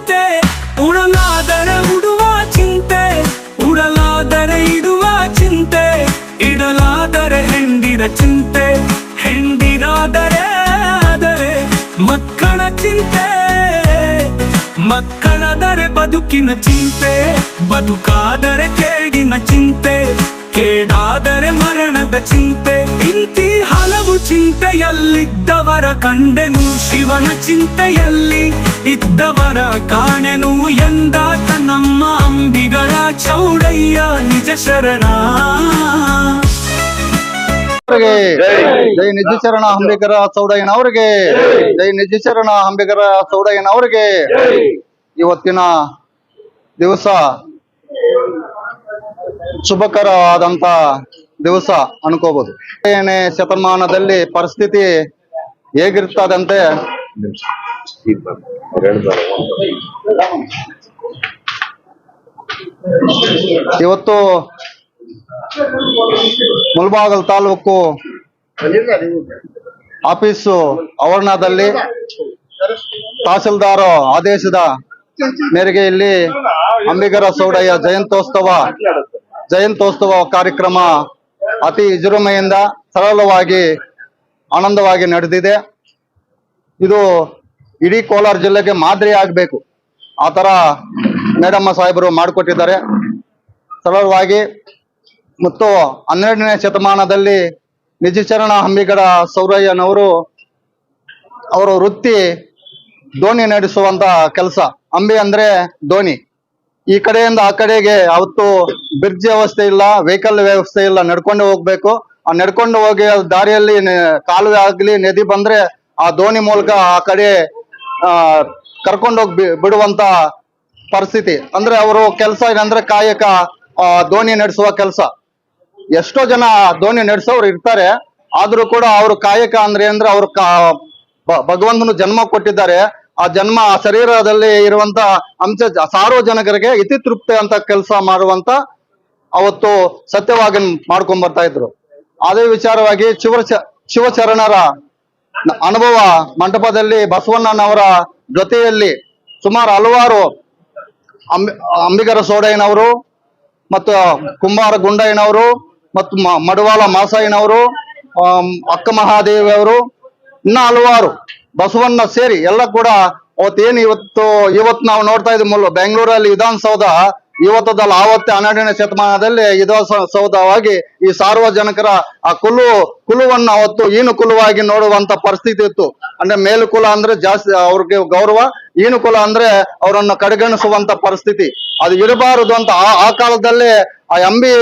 ಚಿಂತೆ, ಉಡಲಾದರೆ ಉಡುವ ಚಿಂತೆ, ಉಡಲಾದರೆ ಇಡುವ ಚಿಂತೆ, ಇಡಲಾದರೆ ಹೆಂಡಿರ ಚಿಂತೆ ಹೆಂಡಿರಾದರೆ ಆದರೆ ಮಕ್ಕಳ ಚಿಂತೆ, ಮಕ್ಕಳಾದರೆ ಬದುಕಿನ ಚಿಂತೆ, ಬದುಕಾದರೆ ಕೇಡಿನ ಚಿಂತೆ, ಕೇಡಾದರೆ ಮರಣದ ಚಿಂತೆ, ಇಂತಿ ಚಿಂತೆಯಲ್ಲಿದ್ದವರ ಕಂಡೆನು ಶಿವನ ಚಿಂತೆಯಲ್ಲಿ ಇದ್ದವರ ಕಾಣೆನು ಎಂದಾತ ನಮ್ಮ ಅಂಬಿಗಳ ಚೌಡಯ್ಯ ನಿಜ ಶರಣ. ಅವರಿಗೆ ಜೈ ನಿಜಶರಣ ಅಂಬಿಗರ ಚೌಡಯ್ಯನವರಿಗೆ ಜೈ ನಿಜಶರಣ ಅಂಬಿಗರ ಚೌಡಯ್ಯನವರಿಗೆ ಇವತ್ತಿನ ದಿವಸ ಶುಭಕರವಾದಂತ ದಿವಸ ಅನ್ಕೋಬಹುದು ಏನೇ ಶತಮಾನದಲ್ಲಿ ಪರಿಸ್ಥಿತಿ ಹೇಗಿರ್ತದಂತೆ ಇವತ್ತು ಮುಲ್ಬಾಗಲ್ ತಾಲೂಕು ಆಫೀಸು ಆವರಣದಲ್ಲಿ ತಹಸೀಲ್ದಾರ್ ಆದೇಶದ ಮೇರೆಗೆ ಇಲ್ಲಿ ಅಂಬಿಗರ ಸೌಡಯ್ಯ ಜಯಂತೋತ್ಸವ ಜಯಂತೋತ್ಸವ ಕಾರ್ಯಕ್ರಮ ಅತಿ ವಿಜೃಂಭಣೆಯಿಂದ ಸರಳವಾಗಿ ಆನಂದವಾಗಿ ನಡೆದಿದೆ. ಇದು ಇಡೀ ಕೋಲಾರ ಜಿಲ್ಲೆಗೆ ಮಾದರಿ ಆಗಬೇಕು. ಆ ಥರ ಮೇಡಮ್ಮ ಸಾಹೇಬರು ಮಾಡಿಕೊಟ್ಟಿದ್ದಾರೆ. ಸರಳವಾಗಿ ಮತ್ತು ಹನ್ನೆರಡನೇ ಶತಮಾನದಲ್ಲಿ ನಿಜಚರಣ ಹಂಬಿಗಡ ಸೌರಯ್ಯನವರು ಅವರ ವೃತ್ತಿ ದೋಣಿ ನಡೆಸುವಂತ ಕೆಲಸ. ಅಂಬಿ ಅಂದ್ರೆ ದೋಣಿ ಈ ಕಡೆಯಿಂದ ಆ ಕಡೆಗೆ ಅವತ್ತು ಬ್ರಿಡ್ಜ್ ವ್ಯವಸ್ಥೆ ಇಲ್ಲ ವೆಹಿಕಲ್ ವ್ಯವಸ್ಥೆ ಇಲ್ಲ, ನಡ್ಕೊಂಡು ಹೋಗ್ಬೇಕು. ಆ ನಡ್ಕೊಂಡು ಹೋಗಿ ದಾರಿಯಲ್ಲಿ ಕಾಲುವೆ ಆಗ್ಲಿ, ನದಿ ಬಂದ್ರೆ ಆ ದೋಣಿ ಮೂಲಕ ಆ ಕಡೆ, ಆ ಕರ್ಕೊಂಡೋಗಿ ಬಿಡುವಂತ ಪರಿಸ್ಥಿತಿ. ಅಂದ್ರೆ ಅವರು ಕೆಲಸ ಏನಂದ್ರೆ ಕಾಯಕ ದೋಣಿ ನಡೆಸುವ ಕೆಲಸ. ಎಷ್ಟೋ ಜನ ದೋಣಿ ನಡೆಸೋರು ಇರ್ತಾರೆ. ಆದ್ರೂ ಕೂಡ ಅವರು ಕಾಯಕ ಅಂದ್ರೆ ಅಂದ್ರೆ ಅವ್ರು ಭಗವಂತನು ಜನ್ಮ ಕೊಟ್ಟಿದ್ದಾರೆ. ಆ ಜನ್ಮ ಆ ಶರೀರದಲ್ಲಿ ಇರುವಂತ ಅಂಶ ಸಾರ್ವಜನಿಕರಿಗೆ ಇತಿ ತೃಪ್ತಿ ಅಂತ ಕೆಲಸ ಮಾಡುವಂತ ಅವತ್ತು ಸತ್ಯವಾಗಿ ಮಾಡ್ಕೊಂಡ್ ಬರ್ತಾ ಇದ್ರು. ಅದೇ ವಿಚಾರವಾಗಿ ಶಿವ ಶಿವಚರಣರ ಅನುಭವ ಮಂಟಪದಲ್ಲಿ ಬಸವಣ್ಣನವರ ಜೊತೆಯಲ್ಲಿ ಸುಮಾರು ಹಲವಾರು ಅಂಬಿ, ಅಂಬಿಗರ ಸೋಡಯ್ಯನವರು ಮತ್ತು ಕುಂಬಾರ ಗುಂಡಯ್ಯನವರು ಮತ್ತು ಮಡವಾಲ ಮಡವಾಳ ಮಾಸಯ್ಯನವರು ಅಕ್ಕ ಮಹಾದೇವಿ ಅವರು ಇನ್ನ ಹಲವಾರು ಬಸವಣ್ಣ ಸೇರಿ ಎಲ್ಲ ಕೂಡ ಅವತ್ತೇನು ಇವತ್ತು ಇವತ್ತು ನಾವು ನೋಡ್ತಾ ಇದ್ದೀವಿ ಮೊಲ್ಲು ಬೆಂಗಳೂರಲ್ಲಿ ವಿಧಾನಸೌಧ, ಇವತ್ತದಲ್ಲ ಆವತ್ತೇ ಹನ್ನೆರಡನೇ ಶತಮಾನದಲ್ಲಿ ವಿಧಾನಸೌಧವಾಗಿ ಈ ಸಾರ್ವಜನಿಕರ ಆ ಕುಲು, ಕುಲುವನ್ನು ಅವತ್ತು ಈನು ಕುಲುವಾಗಿ ನೋಡುವಂತ ಪರಿಸ್ಥಿತಿ ಇತ್ತು. ಅಂದ್ರೆ ಮೇಲು ಕುಲ ಅಂದ್ರೆ ಜಾಸ್ತಿ, ಅವ್ರಿಗೆ ಗೌರವ, ಈನು ಕುಲ ಅಂದ್ರೆ ಅವರನ್ನು ಕಡೆಗಣಿಸುವಂತ ಪರಿಸ್ಥಿತಿ. ಅದು ಇರಬಾರದು ಅಂತ ಆ ಕಾಲದಲ್ಲೇ ಆ ಅಂಬಿ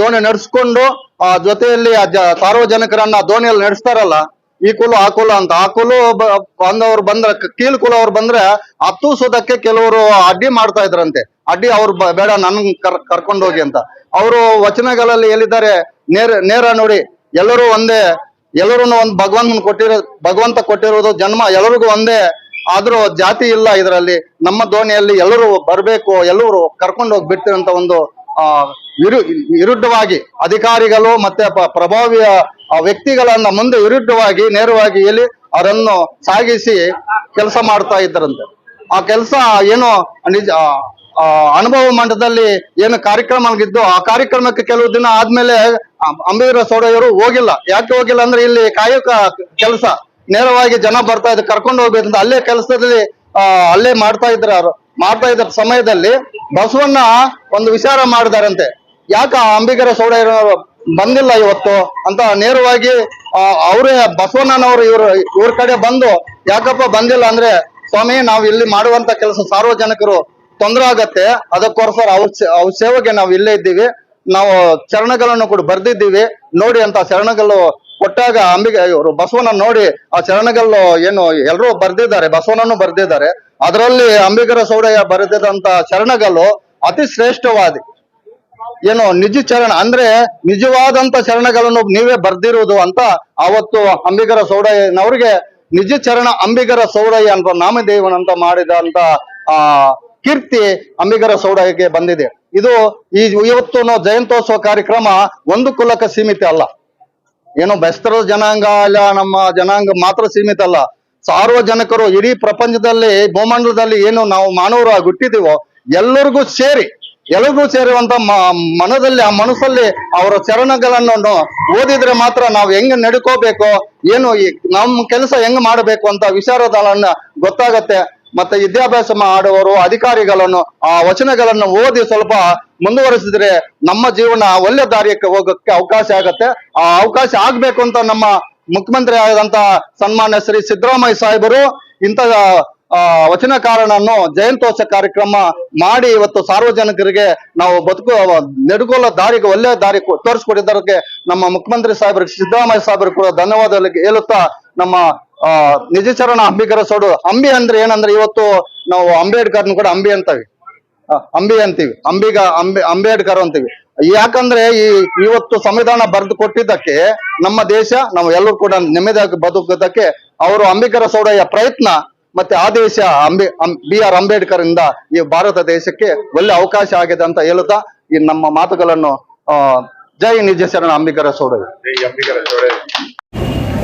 ದೋಣಿ ನಡೆಸ್ಕೊಂಡು, ಆ ಜೊತೆಯಲ್ಲಿ ಸಾರ್ವಜನಿಕರನ್ನ ದೋಣಿಯಲ್ಲಿ ನಡೆಸ್ತಾರಲ್ಲ ಈ ಕುಲ, ಆ ಕುಲ ಅಂತ. ಆ ಕುಲ ಬಂದವ್ರು ಬಂದ್ರೆ ಕೀಲ್ ಕುಲ ಅವ್ರು ಬಂದ್ರೆ ಹತ್ತುಸೋದಕ್ಕೆ ಕೆಲವರು ಅಡ್ಡಿ ಮಾಡ್ತಾ ಇದ್ರಂತೆ. ಅಡ್ಡಿ ಅವ್ರು ಬೇಡ ನನ್ ಕರ್, ಕರ್ಕೊಂಡು ಹೋಗಿ ಅಂತ. ಅವರು ವಚನಗಳಲ್ಲಿ ಹೇಳಿದ್ದಾರೆ, ನೇರ ನೇರ ನೋಡಿ. ಎಲ್ಲರೂ ಒಂದೇ ಎಲ್ಲರೂ ಒಂದು ಭಗವಂತನ ಕೊಟ್ಟಿರೋ, ಭಗವಂತ ಕೊಟ್ಟಿರೋದು ಜನ್ಮ, ಎಲ್ಲರಿಗೂ ಒಂದೇ. ಆದ್ರೂ ಜಾತಿ ಇಲ್ಲ ಇದರಲ್ಲಿ. ನಮ್ಮ ದೋಣಿಯಲ್ಲಿ ಎಲ್ಲರೂ ಬರಬೇಕು, ಎಲ್ಲರೂ ಕರ್ಕೊಂಡು ಹೋಗಿ ಬಿಡ್ತಿರಂತ ಒಂದು ಆ, ವಿರು, ವಿರುದ್ಧವಾಗಿ ಅಧಿಕಾರಿಗಳು ಮತ್ತೆ ಪ್ರಭಾವಿಯ ವ್ಯಕ್ತಿಗಳನ್ನ ಮುಂದೆ ವಿರುದ್ಧವಾಗಿ, ನೇರವಾಗಿ ಇಲ್ಲಿ ಅವರನ್ನು ಸಾಗಿಸಿ ಕೆಲಸ ಮಾಡ್ತಾ ಇದ್ದರಂತೆ. ಆ ಕೆಲಸ ಏನು ನಿಜ ಅನುಭವ ಮಂಡದಲ್ಲಿ ಏನು ಕಾರ್ಯಕ್ರಮ ಆಗಿದ್ದು ಆ ಕಾರ್ಯಕ್ರಮಕ್ಕೆ ಕೆಲವು ದಿನ ಆದ್ಮೇಲೆ ಅಂಬೀರ ಸೋಡೆಯವರು ಹೋಗಿಲ್ಲ. ಯಾಕೆ ಹೋಗಿಲ್ಲ ಅಂದ್ರೆ ಇಲ್ಲಿ ಕಾಯಕ ಕೆಲಸ. ನೇರವಾಗಿ ಜನ ಬರ್ತಾ ಇದ್ರು ಕರ್ಕೊಂಡು ಹೋಗ್ಬೇಕಂತ. ಅಲ್ಲೇ ಕೆಲಸದಲ್ಲಿ ಅಲ್ಲೇ ಮಾಡ್ತಾ ಇದ್ರ ಅವ್ರು ಮಾಡ್ತಾ ಇದ್ದ ಸಮಯದಲ್ಲಿ ಬಸವಣ್ಣ ಒಂದು ವಿಚಾರ ಮಾಡಿದಾರಂತೆ. ಯಾಕ ಅಂಬಿಗರ ಸೋಡಯ್ಯನವರು ಬಂದಿಲ್ಲ ಇವತ್ತು ಅಂತ ನೇರವಾಗಿ ಅವರೇ ಬಸವಣ್ಣನವರು ಇವ್ರ ಇವ್ರ ಕಡೆ ಬಂದು, ಯಾಕಪ್ಪ ಬಂದಿಲ್ಲ ಅಂದ್ರೆ ಸ್ವಾಮಿ ನಾವು ಇಲ್ಲಿ ಮಾಡುವಂತ ಕೆಲಸ ಸಾರ್ವಜನಿಕರು ತೊಂದರೆ ಆಗತ್ತೆ. ಅದಕ್ಕೋಸ್ಕರ ಅವ್ರ ಅವ್ರ ಸೇವೆಗೆ ನಾವು ಇಲ್ಲೇ ಇದ್ದೀವಿ. ನಾವು ಚರಣಗಳನ್ನು ಕೂಡ ಬರ್ದಿದ್ದೀವಿ. ನೋಡಿ ಅಂತ ಚರಣಗಳು ಕೊಟ್ಟಾಗ ಅಂಬಿಗೆ, ಇವರು ಬಸವನ ನೋಡಿ ಆ ಚರಣಗಳು ಏನು ಎಲ್ಲರೂ ಬರ್ದಿದ್ದಾರೆ ಬಸವನನ್ನು ಬರ್ದಿದ್ದಾರೆ. ಅದರಲ್ಲಿ ಅಂಬಿಗರ ಸೌಡಯ್ಯ ಬರೆದಿದಂತ ಶರಣಗಳು ಅತಿ ಶ್ರೇಷ್ಠವಾದಿ. ಏನು ನಿಜ ಚರಣ, ಅಂದ್ರೆ ನಿಜವಾದಂತ ಶರಣಗಳನ್ನು ನೀವೇ ಬರ್ದಿರುವುದು ಅಂತ ಅವತ್ತು ಅಂಬಿಗರ ಸೌಡಯ್ಯನವ್ರಿಗೆ ನಿಜ ಚರಣ ಅಂಬಿಗರ ಸೌಡಯ್ಯ ಅಂತ ನಾಮದೇವನಂತ ಮಾಡಿದಂತ, ಆ, ಕೀರ್ತಿ ಅಂಬಿಗರ ಸೌಡಯ್ಯಗೆ ಬಂದಿದೆ. ಇದು ಈ ಇವತ್ತು ಜಯಂತೋತ್ಸವ ಕಾರ್ಯಕ್ರಮ ಒಂದು ಕುಲಕ್ಕೆ ಸೀಮಿತ ಅಲ್ಲ. ಏನು ಬೆಸ್ತರ ಜನಾಂಗ ಅಲ್ಲ, ನಮ್ಮ ಜನಾಂಗ ಮಾತ್ರ ಸೀಮಿತ ಅಲ್ಲ. ಸಾರ್ವಜನಿಕರು ಇಡೀ ಪ್ರಪಂಚದಲ್ಲಿ, ಭೂಮಂಡಲದಲ್ಲಿ ಏನು ನಾವು ಮಾನವರು ಹುಟ್ಟಿದೀವೋ, ಎಲ್ಲರಿಗೂ ಸೇರಿ, ಎಲ್ಲರಿಗೂ ಸೇರುವಂತ ಮನದಲ್ಲಿ, ಆ ಮನಸ್ಸಲ್ಲಿ ಅವರ ಚರಣಗಳನ್ನು ಓದಿದ್ರೆ ಮಾತ್ರ ನಾವು ಹೆಂಗ್ ನಡ್ಕೋಬೇಕು, ಏನು ಈ ನಮ್ಮ ಕೆಲಸ ಹೆಂಗ್ ಮಾಡಬೇಕು ಅಂತ ವಿಚಾರಗಳನ್ನ ಗೊತ್ತಾಗತ್ತೆ. ಮತ್ತೆ ವಿದ್ಯಾಭ್ಯಾಸ ಮಾಡುವವರು, ಅಧಿಕಾರಿಗಳನ್ನು, ಆ ವಚನಗಳನ್ನು ಓದಿ ಸ್ವಲ್ಪ ಮುಂದುವರಿಸಿದ್ರೆ ನಮ್ಮ ಜೀವನ ಒಳ್ಳೆ ದಾರಿಯಕ್ಕೆ ಹೋಗಕ್ಕೆ ಅವಕಾಶ ಆಗತ್ತೆ. ಆ ಅವಕಾಶ ಆಗ್ಬೇಕು ಅಂತ ನಮ್ಮ ಮುಖ್ಯಮಂತ್ರಿ ಆದಂತ ಸನ್ಮಾನ್ಯ ಶ್ರೀ ಸಿದ್ದರಾಮಯ್ಯ ಸಾಹೇಬರು ಇಂಥ ವಚನಕಾರನನ್ನು ಜಯಂತೋತ್ಸವ ಕಾರ್ಯಕ್ರಮ ಮಾಡಿ ಇವತ್ತು ಸಾರ್ವಜನಿಕರಿಗೆ ನಾವು ಬದುಕು ನೆಡುಗೋಲ ದಾರಿಗೆ ಒಳ್ಳೆಯ ದಾರಿ ತೋರಿಸಿಕೊಟ್ಟಿದ್ದಕ್ಕೆ ನಮ್ಮ ಮುಖ್ಯಮಂತ್ರಿ ಸಾಹೇಬರಿಗೆ ಸಿದ್ದರಾಮಯ್ಯ ಸಾಹೇಬರು ಕೂಡ ಧನ್ಯವಾದ ಹೇಳುತ್ತಾ ನಮ್ಮ ನಿಜಚರಣ ಅಂಬಿಗರ ಸೋಡು ಅಂಬಿ ಅಂದ್ರೆ ಏನಂದ್ರೆ ಇವತ್ತು ನಾವು ಅಂಬೇಡ್ಕರ್ನ ಕೂಡ ಅಂಬಿ ಅಂತೀವಿ. ಅಂಬಿ ಅಂತೀವಿ. ಅಂಬಿಗ ಅಂಬಿ ಅಂಬೇಡ್ಕರ್ ಅಂತೀವಿ. ಯಾಕಂದ್ರೆ ಈ ಇವತ್ತು ಸಂವಿಧಾನ ಬರೆದು ಕೊಟ್ಟಿದ್ದಕ್ಕೆ ನಮ್ಮ ದೇಶ ನಾವು ಎಲ್ಲರೂ ಕೂಡ ನೆಮ್ಮದಿಯಾಗಿ ಬದುಕದಕ್ಕೆ ಅವರು ಅಂಬಿಕರ ಸೌಡಯ್ಯ ಪ್ರಯತ್ನ ಮತ್ತೆ ಆ ದೇಶ ಅಂಬಿ ಬಿ ಆರ್ ಅಂಬೇಡ್ಕರ್ ಇಂದ ಈ ಭಾರತ ದೇಶಕ್ಕೆ ಒಳ್ಳೆ ಅವಕಾಶ ಆಗಿದೆ ಅಂತ ಹೇಳುತ್ತಾ ಈ ನಮ್ಮ ಮಾತುಗಳನ್ನು ಆ ಜೈ ನಿಜ ಶರಣ ಅಂಬಿಕರ ಸೌಡಯ್ಯ.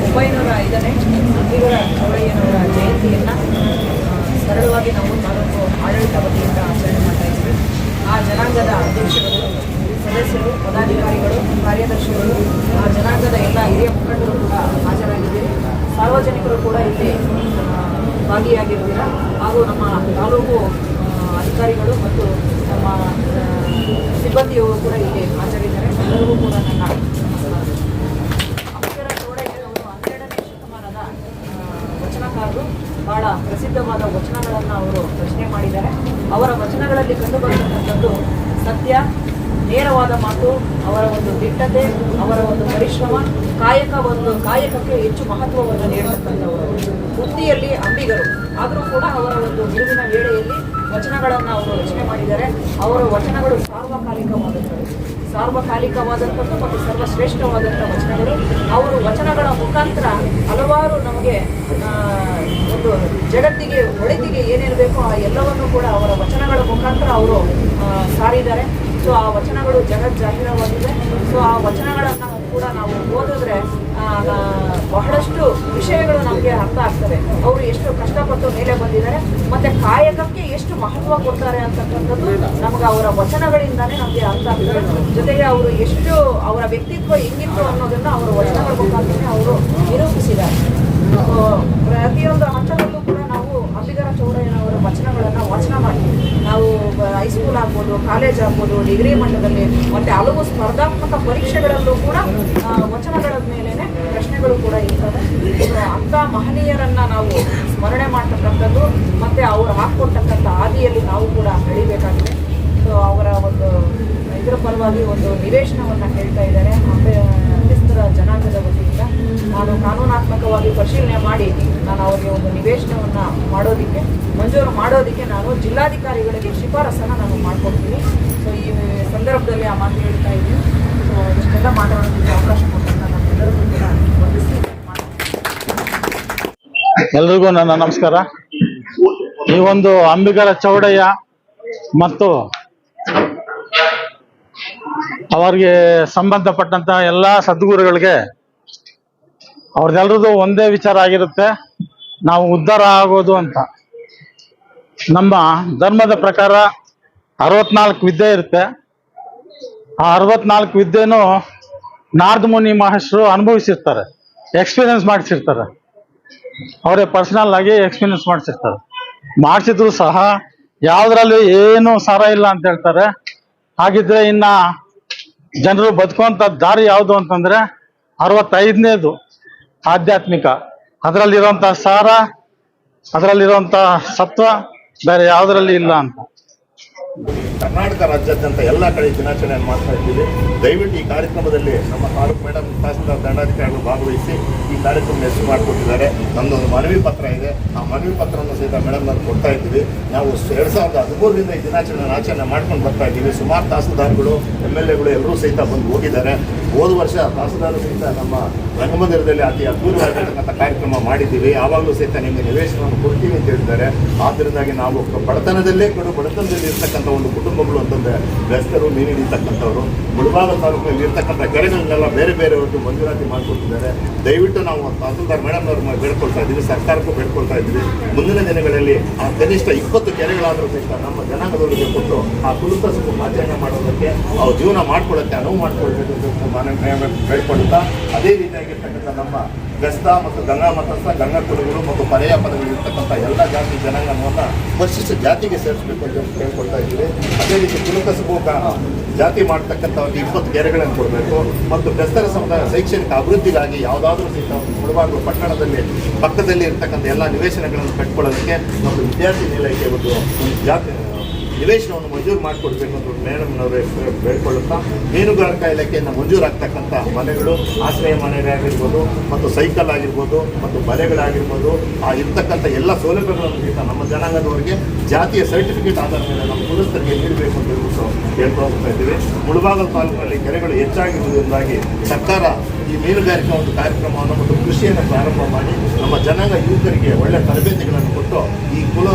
ಒಂಬೈನೂರ ಐದನೇ ಅಂಬಿಗರ ಚೌಡಯ್ಯನವರ ಜಯಂತಿಯನ್ನು ಸರಳವಾಗಿ ನಾವು ಆಡಳಿತ ವತಿಯಿಂದ ಆಚರಣೆ ಆ ಜನಾಂಗದ ಅಧ್ಯಕ್ಷರು, ಸದಸ್ಯರು, ಪದಾಧಿಕಾರಿಗಳು, ಕಾರ್ಯದರ್ಶಿಗಳು, ಆ ಜನಾಂಗದ ಎಲ್ಲ ಹಿರಿಯ ಮುಖಂಡರು ಕೂಡ ಹಾಜರಾಗಿದ್ದೀರಿ. ಸಾರ್ವಜನಿಕರು ಕೂಡ ಇಲ್ಲಿ ಭಾಗಿಯಾಗಿರ್ತೀರ? ಹಾಗೂ ನಮ್ಮ ತಾಲೂಕು ಅಧಿಕಾರಿಗಳು ಮತ್ತು ನಮ್ಮ ಸಿಬ್ಬಂದಿಯವರು ಕೂಡ ಇಲ್ಲಿ ಹಾಜರಿದ್ದಾರೆ. ಎಲ್ಲರಿಗೂ ಕೂಡ ನನ್ನ ನಮಸ್ಕಾರ ಅಂಬಿಗರ ಚೌಡಯ್ಯನವರು ಹನ್ನೆರಡನೇ ಶತಮಾನದ ಆ, ವಚನಕಾರರು ಬಹಳ ಪ್ರಸಿದ್ಧವಾದ ವಚನಗಳನ್ನು ಅವರು ರಚನೆ ಮಾಡಿದ್ದಾರೆ. ಅವರ ವಚನಗಳಲ್ಲಿ ಕಂಡುಬರತಕ್ಕಂಥದ್ದು ಸತ್ಯ, ನೇರವಾದ ಮಾತು, ಅವರ ಒಂದು ದಿಟ್ಟತೆ, ಅವರ ಒಂದು ಪರಿಶ್ರಮ, ಕಾಯಕ ಒಂದು ಕಾಯಕಕ್ಕೆ ಹೆಚ್ಚು ಮಹತ್ವವನ್ನು ನೀಡತಕ್ಕಂಥವರು ಬುದ್ಧಿಯಲ್ಲಿ ಅಂಬಿಗರು. ಆದರೂ ಕೂಡ ಅವರ ಒಂದು ಗುರುವಿನ ವೇಳೆಯಲ್ಲಿ ವಚನಗಳನ್ನು ಅವರು ರಚನೆ ಮಾಡಿದ್ದಾರೆ. ಅವರ ವಚನಗಳು ಸಾರ್ವಕಾಲಿಕವಾದದ್ದು ಸಾರ್ವಕಾಲಿಕವಾದಂಥದ್ದು ಮತ್ತು ಸರ್ವಶ್ರೇಷ್ಠವಾದಂಥ ವಚನಗಳು. ಅವರು ವಚನಗಳ ಮುಖಾಂತರ ಹಲವಾರು ನಮಗೆ ಒಂದು ಜಗತ್ತಿಗೆ, ಒಳಿತಿಗೆ ಏನೇನು ಬೇಕೋ ಆ ಎಲ್ಲವನ್ನು ಕೂಡ ಅವರ ವಚನಗಳ ಮುಖಾಂತರ ಅವರು ಸಾರಿದ್ದಾರೆ. ಸೊ ಆ ವಚನಗಳು ಜಗತ್ ಜಾಹೀರವಾಗಿದೆ. ಸೊ ಆ ವಚನಗಳನ್ನು ಕೂಡ ನಾವು ಓದಿದ್ರೆ ಬಹಳಷ್ಟು ವಿಷಯಗಳು ನಮಗೆ ಅರ್ಥ ಆಗ್ತವೆ. ಅವರು ಎಷ್ಟು ಕಷ್ಟಪಟ್ಟು ಮೇಲೆ ಬಂದಿದ್ದಾರೆ, ಮತ್ತೆ ಕಾಯಕಕ್ಕೆ ಎಷ್ಟು ಮಹತ್ವ ಕೊಡ್ತಾರೆ ಅಂತಕ್ಕಂಥದ್ದು ನಮಗೆ ಅವರ ವಚನಗಳಿಂದಾನೇ ನಮಗೆ ಅರ್ಥ ಆಗ್ತದೆ. ಜೊತೆಗೆ ಅವರು ಎಷ್ಟು ಅವರ ವ್ಯಕ್ತಿತ್ವ ಹೆಂಗಿತ್ತು ಅನ್ನೋದನ್ನ ಅವರ ವಚನಗಳ ಮುಖಾಂತರ ಅವರು ನಿರೂಪಿಸಿದ್ದಾರೆ. ಪ್ರತಿಯೊಂದು ಹಂತದಲ್ಲೂ ಕೂಡ ನಾವು ಅಂಬಿಗರ ಚೌಡಯ್ಯನವರ ವಚನಗಳನ್ನು ವಾಚನ ಮಾಡಿ ನಾವು ಹೈಸ್ಕೂಲ್ ಆಗ್ಬೋದು ಕಾಲೇಜ್ ಆಗ್ಬೋದು ಡಿಗ್ರಿ ಮಟ್ಟದಲ್ಲಿ ಮತ್ತೆ ಹಲವು ಸ್ಪರ್ಧಾತ್ಮಕ ಪರೀಕ್ಷೆಗಳಲ್ಲೂ ಕೂಡ ವಚನಗಳ ಮೇಲೇ ಪ್ರಶ್ನೆಗಳು ಕೂಡ ಇರ್ತವೆ. ಅಂಥ ಮಹನೀಯರನ್ನ ನಾವು ಸ್ಮರಣೆ ಮಾಡ್ತಕ್ಕಂಥದ್ದು ಮತ್ತೆ ಅವರು ಹಾಕ್ಕೊಡ್ತಕ್ಕಂಥ ಹಾದಿಯಲ್ಲಿ ನಾವು ಕೂಡ ಬೆಳಿಬೇಕಾಗಿದೆ. ಸೊ ಅವರ ಒಂದು ಇದರ ಪರವಾಗಿ ಒಂದು ನಿವೇಶನವನ್ನು ಹೇಳ್ತಾ ಇದ್ದಾರೆ. ಅಂಬೆ ಜನಾಂಗದ ಜನಾಂಗದ ನಾನು ಕಾನೂನಾತ್ಮಕವಾಗಿ ಪರಿಶೀಲನೆ ಮಾಡಿ ನಾನು ಅವರಿಗೆ ಒಂದು ನಿವೇಶನವನ್ನು ಮಾಡೋದಕ್ಕೆ, ಮಂಜೂರು ಮಾಡೋದಕ್ಕೆ ನಾನು ಜಿಲ್ಲಾಧಿಕಾರಿಗಳಿಗೆ ಶಿಫಾರಸನ್ನು ನಾನು ಮಾಡ್ಕೊಡ್ತೀನಿ. ಸೊ ಈ ಸಂದರ್ಭದಲ್ಲಿ ಆ ಮಾತು ಹೇಳ್ತಾ ಇದ್ದೀನಿ. ಸೊ ಇಷ್ಟೆಲ್ಲ ಮಾತಾಡೋದಕ್ಕೆ ಅವಕಾಶ ಎಲ್ರಿಗೂ ನನ್ನ ನಮಸ್ಕಾರ. ಈ ಒಂದು ಅಂಬಿಗರ ಚೌಡಯ್ಯ ಮತ್ತು ಅವರಿಗೆ ಸಂಬಂಧಪಟ್ಟಂತ ಎಲ್ಲ ಸದ್ಗುರುಗಳಿಗೆ ಅವ್ರದ್ದೆಲ್ರದ್ದು ಒಂದೇ ವಿಚಾರ ಆಗಿರುತ್ತೆ. ನಾವು ಉದ್ಧಾರ ಆಗೋದು ಅಂತ. ನಮ್ಮ ಧರ್ಮದ ಪ್ರಕಾರ ಅರವತ್ನಾಲ್ಕು ವಿದ್ಯೆ ಇರುತ್ತೆ. ಆ ಅರವತ್ನಾಲ್ಕು ವಿದ್ಯೆನೂ ನಾರ್ದ ಮುನಿ ಮಹರ್ಷರು ಅನುಭವಿಸಿರ್ತಾರೆ. ಎಕ್ಸ್ಪೀರಿಯನ್ಸ್ ಮಾಡಿಸಿರ್ತಾರೆ. ಅವರೇ ಪರ್ಸನಲ್ ಆಗಿ ಎಕ್ಸ್ಪೀರಿಯನ್ಸ್ ಮಾಡಿಸಿರ್ತಾರೆ. ಮಾಡಿಸಿದ್ರು ಸಹ ಯಾವುದ್ರಲ್ಲಿ ಏನು ಸಾರ ಇಲ್ಲ ಅಂತ ಹೇಳ್ತಾರೆ. ಹಾಗಿದ್ರೆ ಇನ್ನ ಜನರು ಬದುಕುವಂತ ದಾರಿ ಯಾವುದು ಅಂತಂದ್ರೆ ಅರವತ್ತೈದನೇದು. ಆಧ್ಯಾತ್ಮಿಕ. ಅದರಲ್ಲಿರುವಂತಹ ಸಾರ ಅದರಲ್ಲಿರುವಂತಹ ಸತ್ವ ಬೇರೆ ಯಾವುದರಲ್ಲಿ ಇಲ್ಲ ಅಂತ. ಕರ್ನಾಟಕ ರಾಜ್ಯಾದ್ಯಂತ ಎಲ್ಲ ಕಡೆ ದಿನಾಚರಣೆಯನ್ನು ಮಾಡ್ತಾ ಇದ್ದೀವಿ. ದಯವಿಟ್ಟು ಈ ಕಾರ್ಯಕ್ರಮದಲ್ಲಿ ನಮ್ಮ ತಾಲೂಕು ಮೇಡಮ್ ತಹಸೀಲ್ದಾರ್, ದಂಡಾಧಿಕಾರಿಗಳು ಭಾಗವಹಿಸಿ ಈ ಕಾರ್ಯಕ್ರಮ ಹೆಸರು ಮಾಡಿಕೊಟ್ಟಿದ್ದಾರೆ. ನಮ್ಮದೊಂದು ಮನವಿ ಪತ್ರ ಇದೆ. ಆ ಮನವಿ ಪತ್ರವನ್ನು ಸಹಿತ ಮೇಡಮ್ ನಾನು ಕೊಡ್ತಾ ಇದ್ದೀವಿ. ನಾವು ಎರಡು ಸಾವಿರದ ಹದಿಮೂರರಿಂದ ಈ ದಿನಾಚರಣೆ ಆಚರಣೆ ಮಾಡ್ಕೊಂಡು ಬರ್ತಾ ಇದ್ದೀವಿ. ಸುಮಾರು ತಹಸೀಲ್ದಾರ್ಗಳು ಎಂ ಎಲ್ ಎಗಳು ಎಲ್ಲರೂ ಸಹಿತ ಬಂದು ಹೋಗಿದ್ದಾರೆ. ಹೋದ ವರ್ಷ ತಹಸೀಲ್ದಾರ್ ಸಹಿತ ನಮ್ಮ ರಂಗಮಂದಿರದಲ್ಲಿ ಅತಿ ಅದ್ಭುತವಾಗಿರ್ತಕ್ಕಂಥ ಕಾರ್ಯಕ್ರಮ ಮಾಡಿದ್ದೀವಿ. ಆವಾಗಲೂ ಸಹಿತ ನಿಮಗೆ ನಿವೇಶನವನ್ನು ಕೊಡ್ತೀವಿ ಅಂತ ಹೇಳಿದ್ದಾರೆ. ಆದ್ದರಿಂದಾಗಿ ನಾವು ಬಡತನದಲ್ಲೇ ಕೂಡ ಬಡತನದಲ್ಲಿ ಇರ್ತಕ್ಕಂಥ ಒಂದು ಕುಟುಂಬಗಳು ಅಂತಂದ್ರೆ ಬೆಸ್ತರು ಮೀನು ಹಿಡಿತಕ್ಕಂಥವ್ರು ಮುಳಬಾಗ ತಾಲೂಕಿನಲ್ಲಿ ಇರ್ತಕ್ಕಂಥ ಕೆರೆಗಳನ್ನೆಲ್ಲ ಬೇರೆ ಬೇರೆಯವ್ರಿಗೆ ಮಂಜೂರಾತಿ ಮಾಡಿಕೊಟ್ಟಿದ್ದಾರೆ. ದಯವಿಟ್ಟು ನಾವು ತಹಸೀಲ್ದಾರ್ ಮೇಡಮ್ ಅವ್ರ ಬೇಡ್ಕೊಳ್ತಾ ಇದ್ದೀವಿ, ಸರ್ಕಾರಕ್ಕೂ ಬೇಡ್ಕೊಳ್ತಾ ಇದ್ದೀವಿ. ಮುಂದಿನ ದಿನಗಳಲ್ಲಿ ಆ ಕನಿಷ್ಠ ಇಪ್ಪತ್ತು ಕೆರೆಗಳಾದರೂ ಸಹಿತ ನಮ್ಮ ಜನಾಂಗದವರಿಗೆ ಕೊಟ್ಟು ಆ ಕುಲುಕಸು ಆಚರಣೆ ಮಾಡೋದಕ್ಕೆ ಅವ್ರ ಜೀವನ ಮಾಡ್ಕೊಳ್ಳೋಕ್ಕೆ ಅನುವು ಮಾಡಿಕೊಳ್ಬೇಕು ಅಂತ ಮನೆ ಬೇಡ್ಕೊಳ್ತಾ, ಅದೇ ರೀತಿಯಾಗಿರ್ತಕ್ಕಂಥ ನಮ್ಮ ಗಸ್ತ ಮತ್ತು ಗಂಗಾ ಮತಸ್ಥ, ಗಂಗಾ ಕುಲಗಳು ಮತ್ತು ಪರ್ಯಾಯ ಪದಗಳು ಇರ್ತಕ್ಕಂಥ ಎಲ್ಲ ಜಾತಿ ಜನಾಂಗವನ್ನು ಪರಿಶಿಷ್ಟ ಜಾತಿಗೆ ಸೇರಿಸಬೇಕು ಅಂತ ಕೇಳ್ಕೊಳ್ತಾ ಇದ್ದೀವಿ. ಅದೇ ರೀತಿ ಕುಲಕಸಬು ಜಾತಿ ಮಾಡ್ತಕ್ಕಂಥ ಒಂದು ಇಪ್ಪತ್ತು ಗೆರೆಗಳನ್ನು ಕೊಡಬೇಕು ಮತ್ತು ಬೆಸ್ತರ ಸಮುದಾಯ ಶೈಕ್ಷಣಿಕ ಅಭಿವೃದ್ಧಿಗಾಗಿ ಯಾವುದಾದ್ರೂ ಸಹಿತ ಮುಳಬಾಗಿಲು ಪಟ್ಟಣದಲ್ಲಿ ಪಕ್ಕದಲ್ಲಿ ಇರ್ತಕ್ಕಂಥ ಎಲ್ಲ ನಿವೇಶನಗಳನ್ನು ಕಟ್ಕೊಳ್ಳೋದಕ್ಕೆ ಮತ್ತು ವಿದ್ಯಾರ್ಥಿ ನಿಲಯಕ್ಕೆ ಒಂದು ಜಾತಿ ನಿವೇಶನವನ್ನು ಮಂಜೂರು ಮಾಡಿಕೊಡ್ಬೇಕು ಅಂತ ಮೇಡಮ್ನವರೇ ಬೇಡ್ಕೊಳ್ಳುತ್ತಾ ಮೀನುಗಾರಿಕಾ ಇಲಾಖೆಯನ್ನು ಮಂಜೂರಾಗ್ತಕ್ಕಂಥ ಮನೆಗಳು, ಆಶ್ರಯ ಮನೆಗಳಾಗಿರ್ಬೋದು ಮತ್ತು ಸೈಕಲ್ ಆಗಿರ್ಬೋದು ಮತ್ತು ಬಲೆಗಳಾಗಿರ್ಬೋದು, ಆ ಇರ್ತಕ್ಕಂಥ ಎಲ್ಲ ಸೌಲಭ್ಯಗಳನ್ನು ಸಹಿತ ನಮ್ಮ ಜನಾಂಗದವರಿಗೆ ಜಾತಿಯ ಸರ್ಟಿಫಿಕೇಟ್ ಆಧಾರದ ಮೇಲೆ ನಮ್ಮ ಕುಲಸ್ಥರಿಗೆ ನೀಡಬೇಕು ಅಂತ ಹೇಳ್ಬಿಟ್ಟು ಕೇಳ್ಕೊಳ್ತಾ ಇದ್ದೀವಿ. ಮುಳಬಾಗಲ್ ತಾಲೂಕಿನಲ್ಲಿ ಕೆರೆಗಳು ಹೆಚ್ಚಾಗಿರುವುದರಿಂದಾಗಿ ಸರ್ಕಾರ ಈ ಮೀನುಗಾರಿಕಾ ಒಂದು ಕಾರ್ಯಕ್ರಮವನ್ನು ಮತ್ತು ಕೃಷಿಯನ್ನು ಪ್ರಾರಂಭ ಮಾಡಿ ನಮ್ಮ ಜನಾಂಗ ಯುವಕರಿಗೆ ಒಳ್ಳೆಯ ತರಬೇತಿಗಳನ್ನು ಕೊಟ್ಟು ಈ ಕುಲ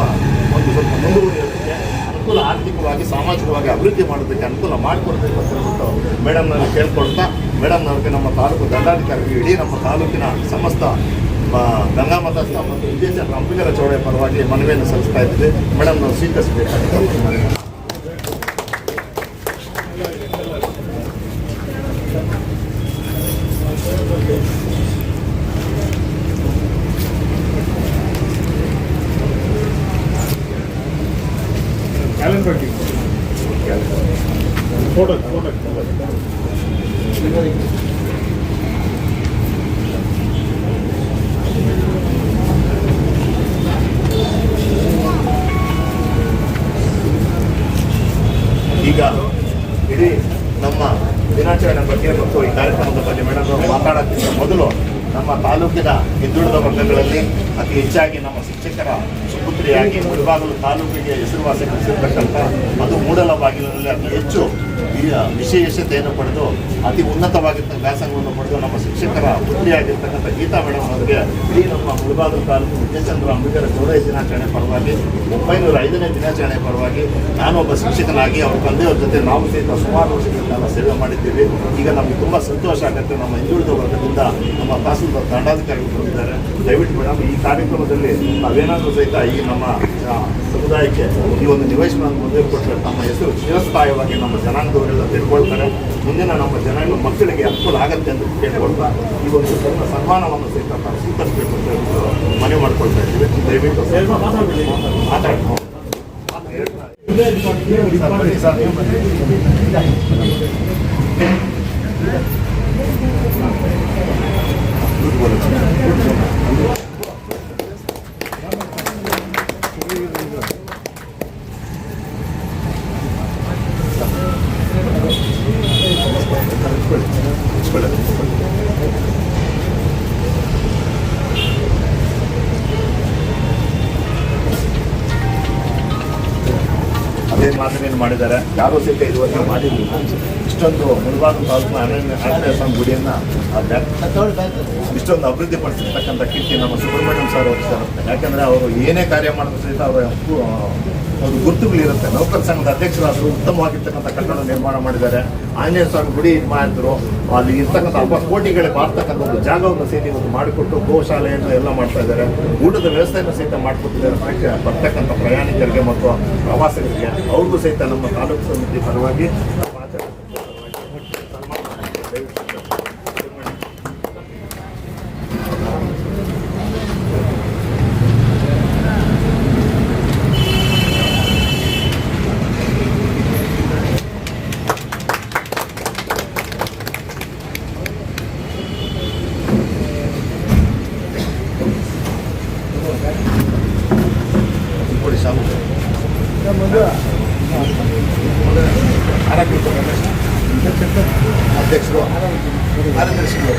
ಒಂದು ಸ್ವಲ್ಪ ಅನುಕೂಲ ಸಾಮಾಜಿಕವಾಗಿ ಅಭಿವೃದ್ಧಿ ಮಾಡೋದಕ್ಕೆ ಅನುಕೂಲ ಮಾಡಿಕೊಡ್ಬೇಕು ಅಂತ ಹೇಳ್ಬಿಟ್ಟು ಮೇಡಮ್ನಲ್ಲಿ ಮೇಡಮ್ ಮೇಡಮ್ನವ್ರಿಗೆ ನಮ್ಮ ತಾಲೂಕು ದಂಡಾಧಿಕಾರಿಗೆ ಇಡೀ ನಮ್ಮ ತಾಲೂಕಿನ ಸಮಸ್ತ ಗಂಗಾ ಮತಸ್ಥ ಮತ್ತು ವಿಜಯಚಂದ್ರ ಅಂಬಿಗರ ಚೌಡೆ ಪರವಾಗಿ ಮನವಿಯನ್ನು ಸಲ್ಲಿಸ್ತಾ ಇದ್ದೀವಿ. ಮೇಡಮ್ ನಾವು ಈಗ ಇಡೀ ನಮ್ಮ ದಿನಾಚರಣೆ ಬಗ್ಗೆ ಮತ್ತು ಈ ಕಾರ್ಯಕ್ರಮದ ಬಗ್ಗೆ ಮೇಡಮ್ ಅವರು ಮಾತಾಡೋಕ್ಕಿಂತ ಮೊದಲು ನಮ್ಮ ತಾಲೂಕಿನ ಹಿಂದುಳಿದ ವರ್ಗಗಳಲ್ಲಿ ಅತಿ ಹೆಚ್ಚಾಗಿ ನಮ್ಮ ಶಿಕ್ಷಕರ ಸುಪುತ್ರಿಯಾಗಿ ಮುಳಬಾಗಿಲು ತಾಲೂಕಿಗೆ ಹೆಸರುವಾಸಿ ಕಲಿಸಿರ್ತಕ್ಕಂಥ ಅದು ಮೂಡಲ ಬಾಗಿಲಿನಲ್ಲಿ ಅತಿ ಹೆಚ್ಚು ವಿಶೇಷತೆಯನ್ನು ಪಡೆದು, ಅತಿ ಉನ್ನತವಾಗಿರ್ತಕ್ಕಂಥ ವ್ಯಾಸಂಗವನ್ನು ಪಡೆದು ನಮ್ಮ ಶಿಕ್ಷಕರ ಪುತ್ರಿಯಾಗಿರ್ತಕ್ಕಂಥ ಗೀತಾ ಮೇಡಮ್ ಅವರಿಗೆ ಇಡೀ ನಮ್ಮ ಮುಳಬಾಗಿಲು ತಾಲೂಕು ವಿಜಯಚಂದ್ರ ಅಂಬಿಗರ ಗೌರವ ದಿನಾಚರಣೆ ಪರವಾಗಿ, ಒಂಬೈನೂರ ಐದನೇ ದಿನಾಚರಣೆ ಪರವಾಗಿ ಒಬ್ಬ ಶಿಕ್ಷಕನಾಗಿ, ಅವ್ರ ತಂದೆಯವ್ರ ಜೊತೆ ನಾವು ಸಹಿತ ಸುಮಾರು ವರ್ಷಗಳಿಂದ ಸೇವೆ ಮಾಡಿದ್ದೀವಿ. ಈಗ ನಮಗೆ ತುಂಬ ಸಂತೋಷ ಆಗುತ್ತೆ. ನಮ್ಮ ಹಿಂದುಳಿದ ವರ್ಗದಿಂದ ನಮ್ಮ ತಹಸೀಲ್ದಾರ್ ತಂಡಾಧಿಕಾರಿಗಳು ಬಂದಿದ್ದಾರೆ. ದಯವಿಟ್ಟು ಮೇಡಮ್, ಈ ಕಾರ್ಯಕ್ರಮದಲ್ಲಿ ನಾವೇನಾದರೂ ಸಹಿತ ಈ ನಮ್ಮ ಸಮುದಾಯಕ್ಕೆ ಈ ಒಂದು ನಿವೇಶನವನ್ನು ಮುಂದೆ ಕೊಟ್ಟರೆ ನಮ್ಮ ಹೆಸರು ಚಿರಸ್ಥಾಯವಾಗಿ ನಮ್ಮ ಜನಾಂಗದವರೆಲ್ಲ ತಿಳ್ಕೊಳ್ತಾರೆ. ಮುಂದಿನ ನಮ್ಮ ಜನಾಂಗ ಮಕ್ಕಳಿಗೆ ಅನುಕೂಲ ಆಗುತ್ತೆ ಅಂತ ಕೇಳ್ಕೊಳ್ತಾ ಈ ಒಂದು ಸಣ್ಣ ಸನ್ಮಾನವನ್ನು ಸಹಿತ ತಾವು ಸ್ವೀಕರಿಸಬೇಕು ಅಂತ ಹೇಳ್ಬಿಟ್ಟು ಮನೆ ಮಾಡ್ಕೊಳ್ತಾ ಇದ್ದೀವಿ. ದಯವಿಟ್ಟು ಮಾತಾಡ್ಕೊಂಡು ಸರ್, ಮಾಡಿದ್ದಾರೆ. ಯಾರೂ ಸಹಿತ ಇದುವರೆಗೆ ಮಾಡಿರಲಿಲ್ಲ ಇಷ್ಟೊಂದು ಮುಳಬಾಗ ತಾಲೂಕಿನ ಅರಣ್ಯ ಆಂಜನೇಯ ಗುಡಿಯನ್ನು ಇಷ್ಟೊಂದು ಅಭಿವೃದ್ಧಿ ಪಡಿಸಿರ್ತಕ್ಕಂಥ ಕೀರ್ತಿ ನಮ್ಮ ಸುಬ್ರಹ್ಮಣ್ಯಂ ಸರ್ ಅವರು ಸರ್ ಯಾಕಂದರೆ ಅವರು ಏನೇ ಕಾರ್ಯ ಮಾಡಿದ್ರು ಸಹಿತ ಅವರ ಒಂದು ಗುರುತುಗಳಿರುತ್ತೆ. ನೌಕರ ಸಂಘದ ಅಧ್ಯಕ್ಷರಾದರು ಉತ್ತಮವಾಗಿರ್ತಕ್ಕಂಥ ಕಟ್ಟಡ ನಿರ್ಮಾಣ ಮಾಡಿದ್ದಾರೆ. ಆಂಜನೇಯ ಸ್ವಾಮಿ ಗುಡಿ ಮಾಡಿದ್ರು ಅಲ್ಲಿ ಇರ್ತಕ್ಕಂಥ ಅಲ್ಪ ಕೋಟಿಗಳೇ ಬಾರ್ತಕ್ಕಂಥ ಒಂದು ಜಾಗವನ್ನು ಸೇರಿ ಒಂದು ಮಾಡಿಕೊಟ್ಟು ಗೋಶಾಲೆಯನ್ನು ಎಲ್ಲ ಮಾಡ್ತಾ ಇದ್ದಾರೆ. ಊಟದ ವ್ಯವಸ್ಥೆಯನ್ನು ಸಹಿತ ಮಾಡಿಕೊಟ್ಟಿದ್ದಾರೆ. ಬರ್ತಕ್ಕಂಥ ಪ್ರಯಾಣಿಕರಿಗೆ ಮತ್ತು ಪ್ರವಾಸಿಗರಿಗೆ. ಅವ್ರಿಗೂ ಸಹಿತ ನಮ್ಮ ತಾಲೂಕು ಸಮಿತಿ ಪರವಾಗಿ ಸನ್ಮಾನ ಮಾಡಿ. ದಯವಿಟ್ಟು ಕೊಡಿ ಶಾಲು ಆರೋಗ್ಯ ರಮೇಶ್ ಅಧ್ಯಕ್ಷರು ಕಾರ್ಯದರ್ಶಿಗಳು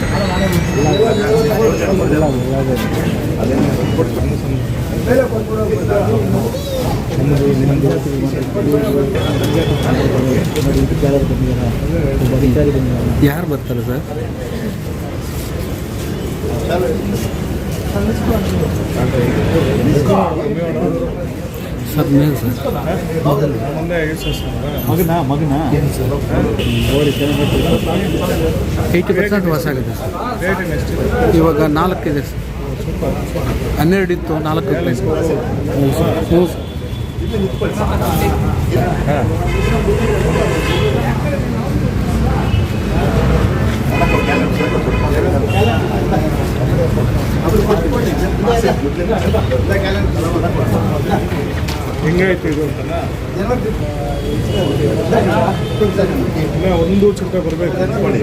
ಯಾರು ಬರ್ತಾರೆ ಸರ್? ಸರ್, ಮೇಲೆ ಸರ್. ಮಗನ ಮಗನ ಏಯ್ಟಿ ಪರ್ಸೆಂಟ್ ವಾಸ ಆಗಿದೆ ಸರ್. ಇವಾಗ ನಾಲ್ಕಿದೆ ಸರ್. ಹನ್ನೆರಡು ಇತ್ತು, ನಾಲ್ಕು ಹ್ಞೂ ಸರ್ ಹ್ಞೂ ಸರ್ ಹೆಂಗಾಯ್ತು ಇದು ಅಂತನ ಇನ್ನ ಒಂದು ಚಿಕ್ಕ ಬರಬೇಕು ರಂಗಕೊಳ್ಳ